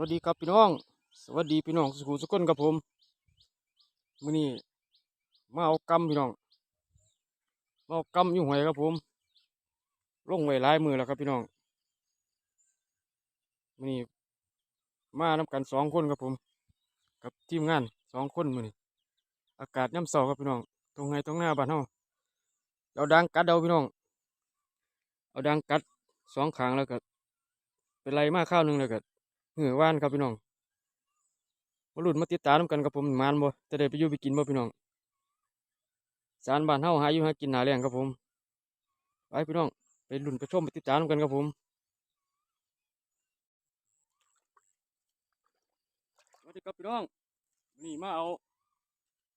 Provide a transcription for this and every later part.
วัสดีครับพี่น้อง สวัสดีพี่น้องสุขุสุขนกับผมมื้อนี้มาเอากำพี่น้องมาเอากำอยู่หวยครับผมลงไว้ลายมือแล้วครับพี่น้องมื้อนี้มานํกันสองคนครับผม กับทีมงานสองคนมื้อนี้อากาศย่ำเสาครับพี่น้องตรงไงตรงหน้าบ้านเฮาเอาดังกัดเอาพี่น้องเอาดังกัดสองขางแล้วก็เป็นไรมากข้าวหนึงแล้วก็ เหือว่านครับพี่น้องมาหลุดมาติดตามกันครับผมมานบ่จะได้ไปอยู่ไปกินบ่พี่น้องสารบ้านเฮาหาอยู่หากินหนาแรงครับผม ไปพี่น้องไปหลุนไปชมไปติดตามกันครับผมสวัสดีครับพี่น้องนี่มาเอา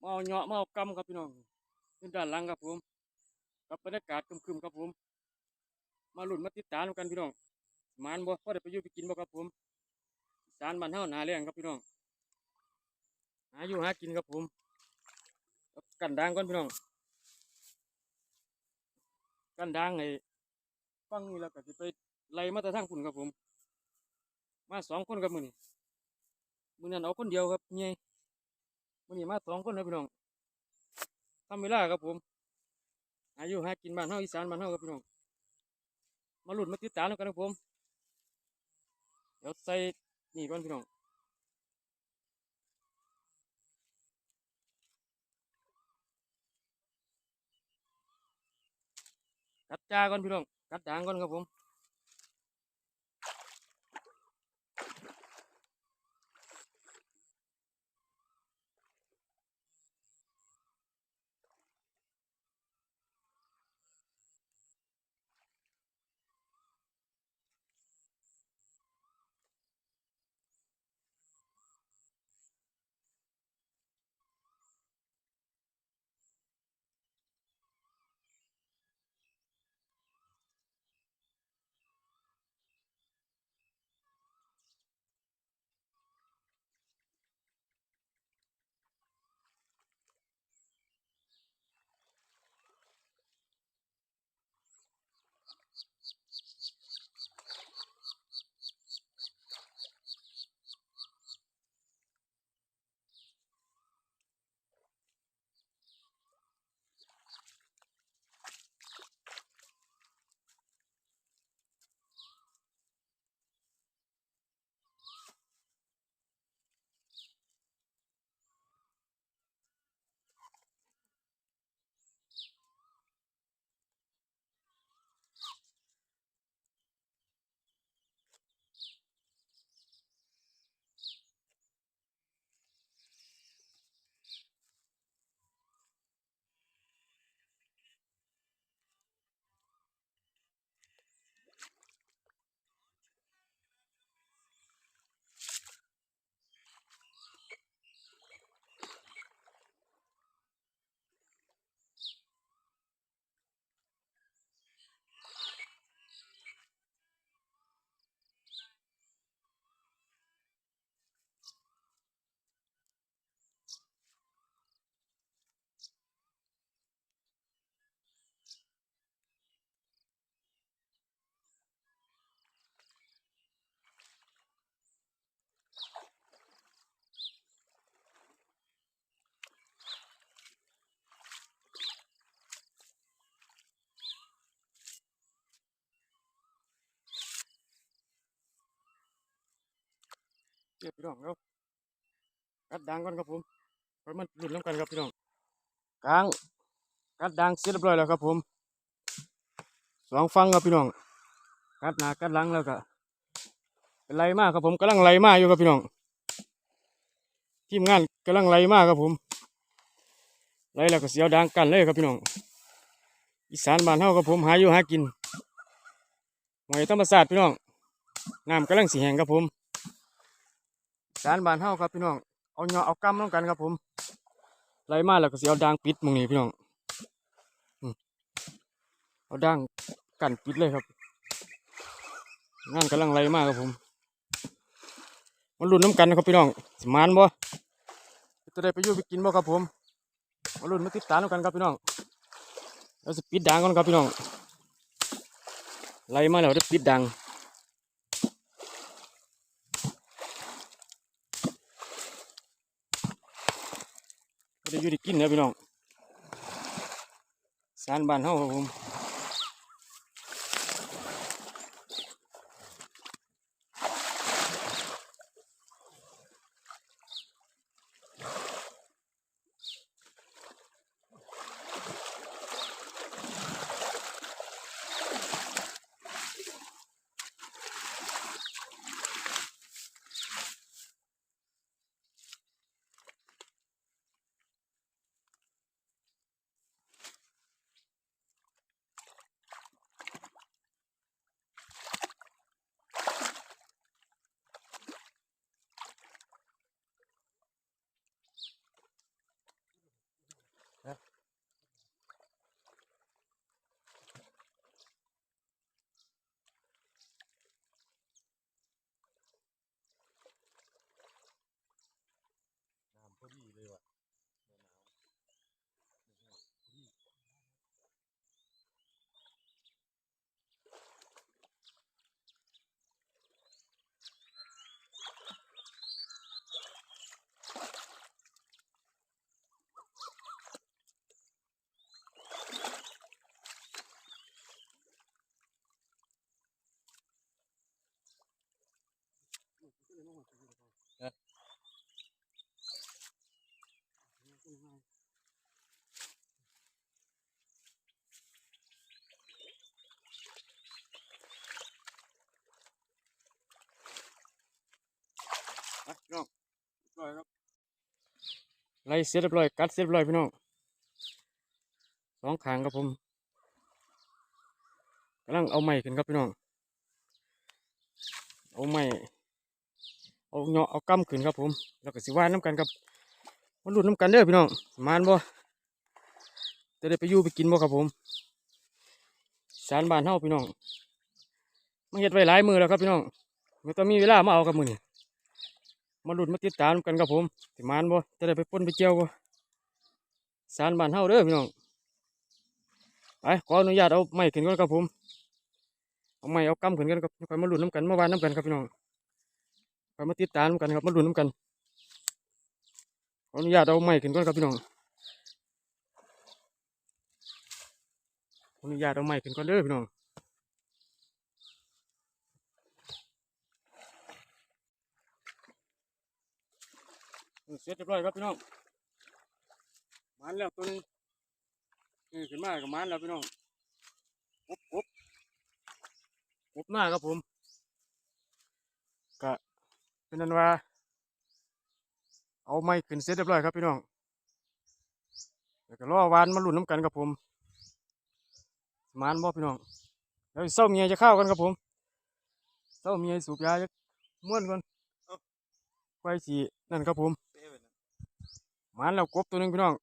มาเอาเหาะมาเอากำครับพี่น้องขึ้นด้านหลังครับผมกับบรรยากาศครึมๆครับผม มาหลุนมาติดตามกันพี่น้องมานบ่พอได้ไปอยู่ไปกินบ่ครับผม สารบ้านเฮาหนาแรงครับพี่น้องหาอยู่หากินครับผมกันดังก่อนพี่น้องกันดังไอ้ฟังนี่แล้วก็สิไปไล่มาแต่ทางคุณครับผม มาสองคนครับมือนี้มื้อนั้นเอาคนเดียวครับเมียมือนี้มาสองคนครับพี่น้องทำเวลาครับผมหาอยู่หากินบ้านเฮาอีสานบ้านเฮาครับพี่น้องมาหลุดมาติดตามแล้วกันครับผม เดี๋ยวใส่ นี่ก้อนพี่น้องกัดจ้าก่อนพี่น้องกัดด่างก่อนครับผม เรียบพี่น้องแล้วกัดดังก่อนครับผมเพราะมันหลุดน้ำกันครับพี่น้องกลางกัดดังเสร็จเรียบร้อยแล้วครับผมสองฟังครับพี่น้องกัดหน้ากัดหลังแล้วก็เป็นไรมากครับผมกำลังไล่มากอยู่ครับพี่น้องทีมงานกำลังไล่มากครับผมไล่แล้วก็เสียวดังกันเลยครับพี่น้องอีสานบ้านเฮาครับผมหาอยู่หากินหอยธรรมศาสตร์พี่น้องน้ำกำลังสีแหงครับผม สารบานเฮาครับพี่น้อง เอาเงาะเอากำน้องกันครับ ผมไล่มาแล้วก็เสิเอาด่างปิดมองนี้พี่น้องเอาด่างกันปิดเลยครับ งานกำลังไล่มากครับผมมาลุ้นน้ำกันนะครับพี่น้องสมานบ่จะได้ไปยู่ไปกินบ่ครับผมมาลุ้นมาติดตามกันครับพี่น้องเราจะปิดด่างก่อนครับพี่น้องไล่มาแล้วได้ปิดด่าง ได้อยู่ได้กินนะพี่น้องสารบ้านเฮาครับผม ไล่เสร็จเรียบร้อยกัดเสร็จเรียบร้อยพี่น้องสองขางครับผมกำลังเอาไม้ขึ้นครับพี่น้อง เอาไม้เอาเงาะเอากำขึ้นครับผม แล้วก็สิว่าน้ำกันครับมาลุ้นน้ำกันเด้อพี่น้องมานบ่จะได้ไปยู่ไปกินบ่ครับผมสารบานเฮาพี่น้องมาเฮ็ดไว้หลายมือแล้วครับพี่น้องไม่ต้องมีเวลามาเอากับมือนี่ มาหลุดมาติดตามกันครับผมสิมานบ่จะได้ไปปนไปเจียวบ่สารบ้านเฮาเด้อพี่น้องไปขออนุญาตเอาไม้ขึ้นก่อนครับผมเอาไม้เอากำขึ้นกันครับคอยมาหลุดน้ำกันมาวานน้ำกันครับพี่น้องคอยมาติดตามกันครับมาหลุดน้ำกันขออนุญาตเอาไม้ขึ้นก่อนครับพี่น้องขออนุญาตเอาไม้ขึ้นก่อนเด้อพี่น้อง เสร็จเรียบร้อยครับพี่น้องมันแล้วตัวหนึงนี่ขึ้นมากับมันแล้วพี่น้องกบกบกบหน้าครับผมก็เป็นนั้นว่า เอาไม้ขึ้นเสร็จเรียบร้อยครับพี่น้องแล้วก็รอวานมาหลุนน้ำกันครับผมมานบ่พี่น้อง แล้วเศร้าเมียจะเข้ากันครับผมเศร้าเมียสูบยาจะม้วนก่อนไฟสีนั่นครับผม มานแล้วกบตัวหนึ่งพี่น้อง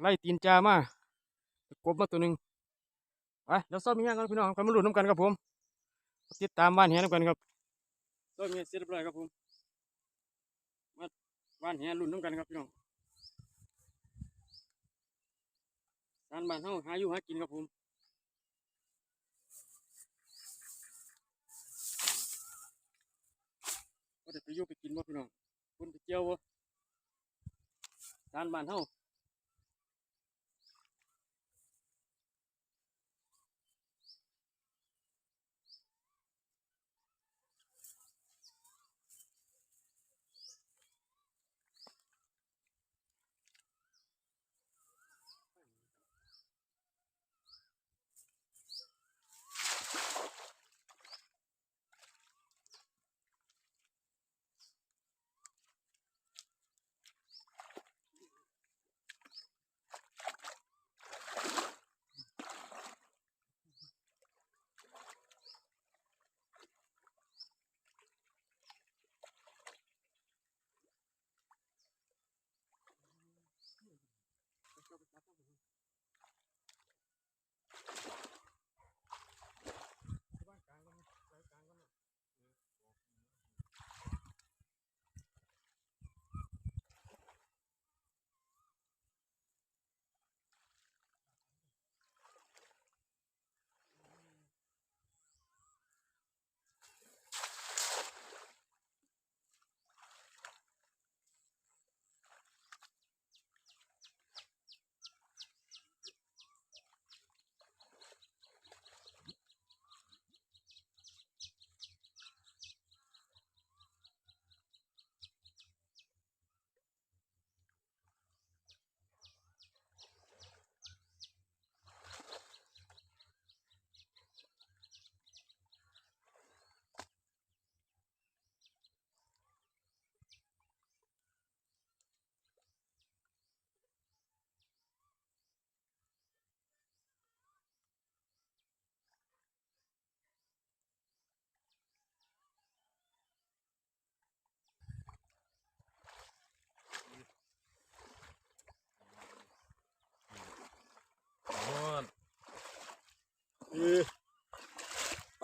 ไล่ตีนจามากบมาตัวหนึ่งไปเดี๋ยวเศร้าเมียกันพี่น้องกันมาลุ้นน้ำกันครับผม ติดตามบ้านเฮียน้ำกันครับเศร้าเมียเสร็จเรียบร้อยครับผมบ้านแหรุ่นน้ำกันครับพี่น้องร้านบ้านเฮาหาอยู่หากินครับผมก็ได้ไปยู่ไปกินบ่พี่น้องคุณไปเที่ยวบ่ ร้านบ้านเฮา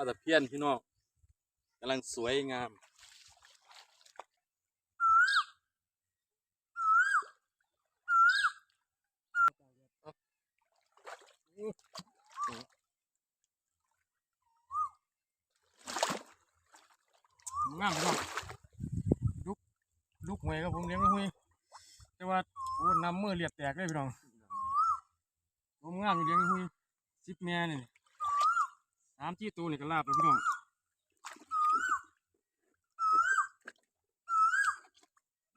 ตะเพียนพี่น้องกำลังสวยงามงามพี่น้องลุกลุกหวยครับผมเลี้ยงไม่หุยแต่ว่าโอ้นำมือเลียดแตกเลยพี่น้องผมงามอยู่เลี้ยงไม่หุยสิบแม่นี่ สามที่ตัวนี่ก็ลาบแล้วพี่น้อง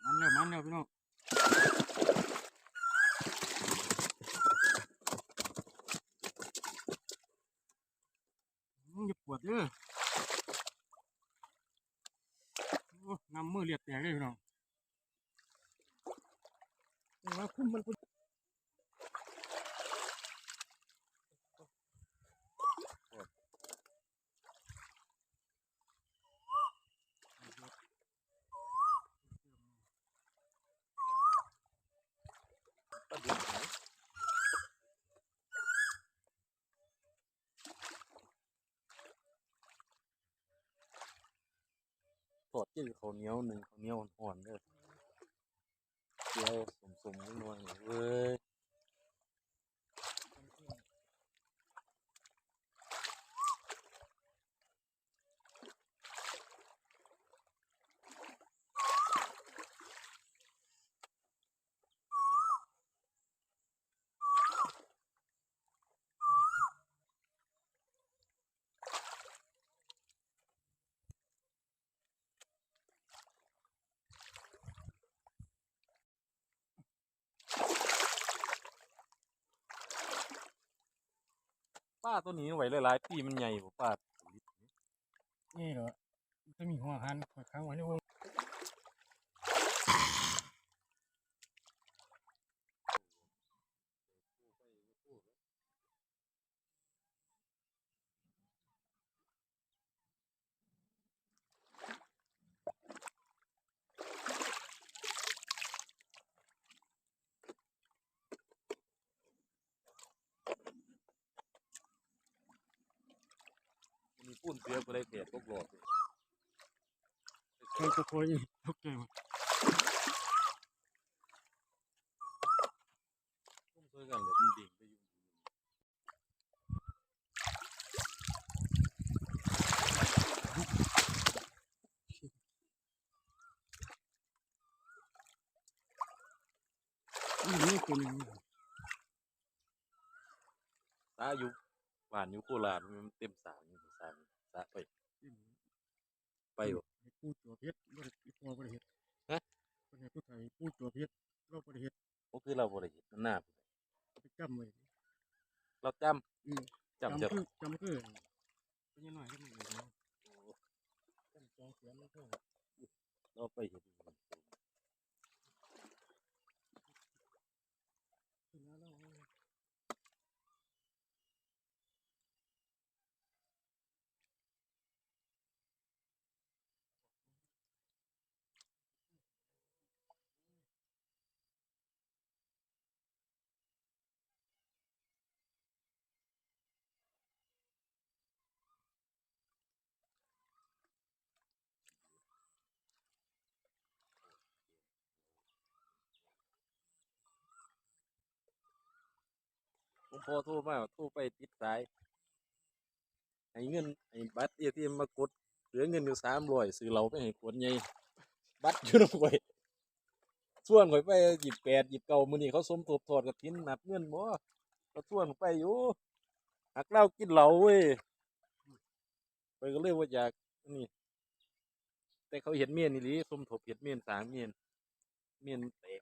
มันแล้วมันแล้วพี่น้องอย่าปวดเด้อโอ้ำมือเรียบแตกเลยพี่น้องแต่ว่าคุ้มมัน พุ่นทอดกินข้าวเหนียวหนึ่งข้าวเหนียวอ่อนๆเด้อเดี๋ยวสมๆนัวๆเว้ย ป้าตัวนี้ไหวหลายๆปีมันใหญ่กว่าป้านี่เหรอจะมีหัวหันข้างไว้ในวงมันมีปุ้นเสียก็เลยเกลียดพวกหลอด ใครจะคอยทุกแกหมดปุ้นช่วยกันเลยมันดิ่งไปอยู่นี่นี่ตัวหนึงตาอยู่บ้านอยู่โคราชมันเต็มสามอยู่สามสาไปไปบ่ ให้พูดตัวเพชรบ่ได้พอบ่ได้เฮ็ดฮะคนให้ผู้ไทยพูดตัวเพชรเราบ่ได้เฮ็ดก็คือเราบริหิตมันหน้าผู้ใดไปจำไว้เราจอืมำจำจะคือจำคือเป็นยังหน่อยก็ไม่ได้จำจองเสียงแล้วก็เราไปเห็น ขึ้นแล้วเราเอา ผมพอโทรมาโทรไปติดสายให้เงินให้บัตรเอทีเอ็มมากดเหลือเงินอยู่สามร้อยซื้อเราไปให้ขวดใหญ่บัตรอยู่น้ำไว้ส่วนข่อยไปหยิบแปดหยิบเก่ามือนี่เขาสมทบทอดกับทินนับเงินบ่ก็ส่วนไปอยู่หักเหล้ากินเหล้าเว้ยไปก็เลยว่าอยากนี่ แต่เขาเห็นเมียนนี่ลีสมทบเห็นเมียนสามเมียนเมียนแตก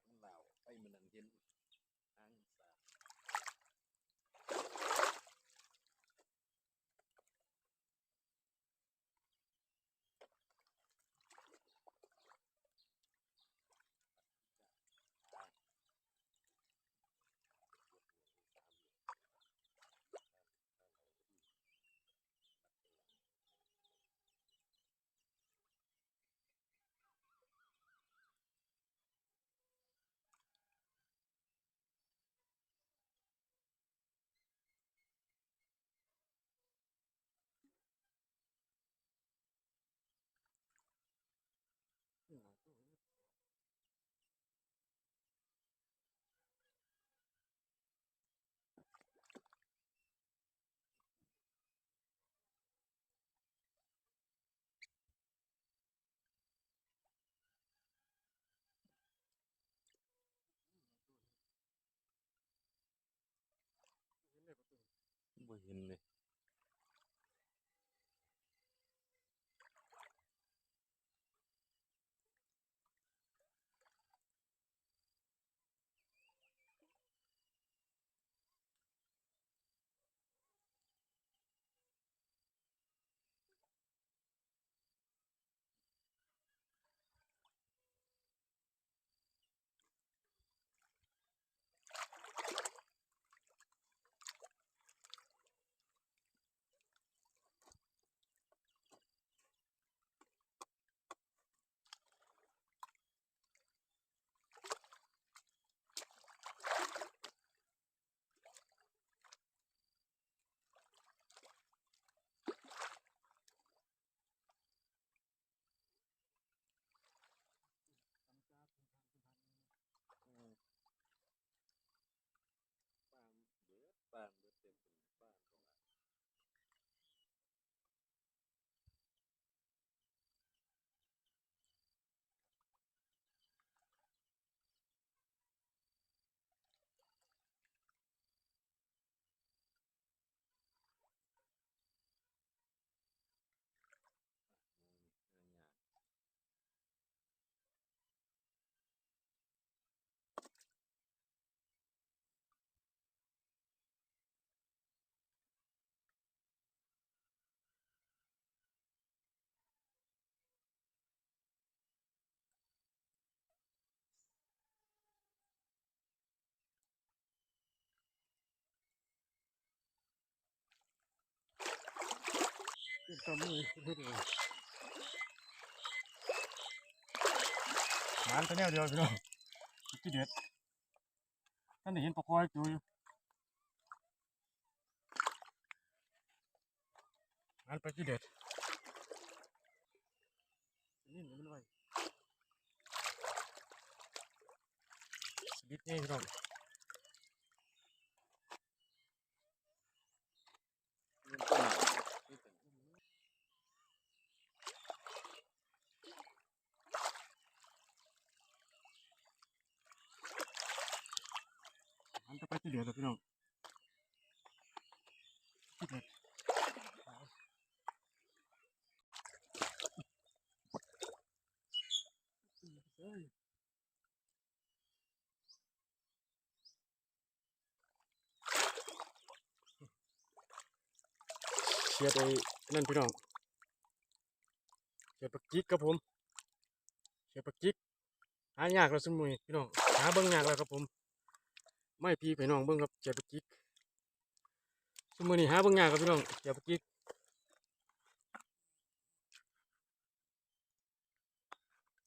不行嘞 มือขึ้นเลยหมานตัวแนวเดียวพี่น้องที่เด็ดท่านได้เห็นปลาคอยจูอยู่หมานไปที่เด็ดนี่มันไว้สลิดนี่พี่น้องเงินตัวไหนนี่เป็น มันจะไปที่เหลือแล้ว พี่น้องเด็ดเชียร์ไอ้นั่นพี่น้องเชียร์ปักจิกครับผมเชียร์ปักจิกหายากแล้วสมุยพี่น้องหาเบิ่งยากแล้วครับผม ไม่พี่พี่น้องเบิ่งครับเจ็บกจิกสมือนี้หาเบิ่งยากครับพี่น้องเจ็บกจิก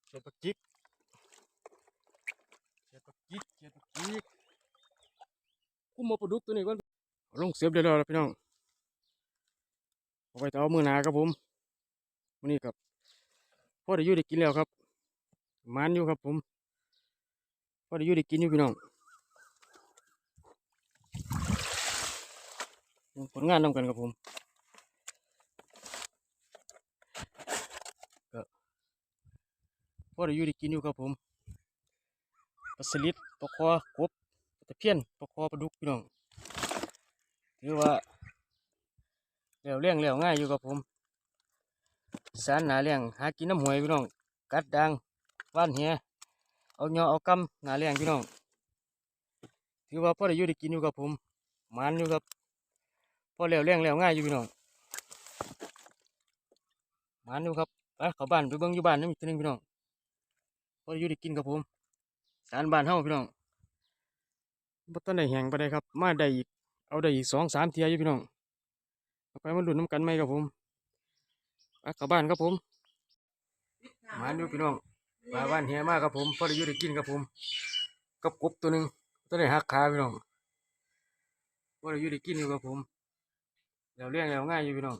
เจ็บกจิกเจ็บกจิกเจ็บกจิกคุ้มมาปลาดุกตัวนี้ก่อนเอาลงเสียบได้แล้วพี่น้องเอาไปต่อมือหนาครับผมมื้อนี้ครับพ่อได้ยู่ได้กินแล้วครับมันอยู่ครับผมพ่อได้ยู่ได้กินอยู่พี่น้อง ผลงานนำกันครับผมก็พอได้อยู่ได้กินอยู่ครับผมปลาสลิดปลาคอกบปลาตะเพียนปลาคอปลาดุกพี่น้องถือว่าแล้วเลี้ยงแล้วง่ายอยู่ครับผมสารหนาเลี้ยงหากินน้ำหวยพี่น้องกัดดังว่านเหียเอาเงาเอากำหนาเลี้ยงพี่น้องถือว่าพอได้อยู่ได้กินอยู่ครับผมมันอยู่ครับ พอแล้วเลี้ยงแล้วง่ายอยู่พี่น้องหมาดูครับไปเข้าบ้านไปเบิ่งอยู่บ้านนี่มีตัวหนึงพี่น้องพออยู่ได้กินครับผม สารบ้านเฮาพี่น้องบ่ต้นได้แหงไปได้ครับ มาได้อีก เอาได้อีกสองสามเทียอยู่พี่น้องไปมาลุ้นน้ำกันไหมครับผมไปเข้าบ้านครับผมหมาดูพี่น้องปลาบ้านเฮียมากครับผมพอได้อยู่ได้กินครับผม กับกบตัวหนึ่งตัวได้หักขาพี่น้องพอได้อยู่ได้กินอยู่ครับผม แล้วเลี้ยงแล้วง่ายอยู่พี่น้อง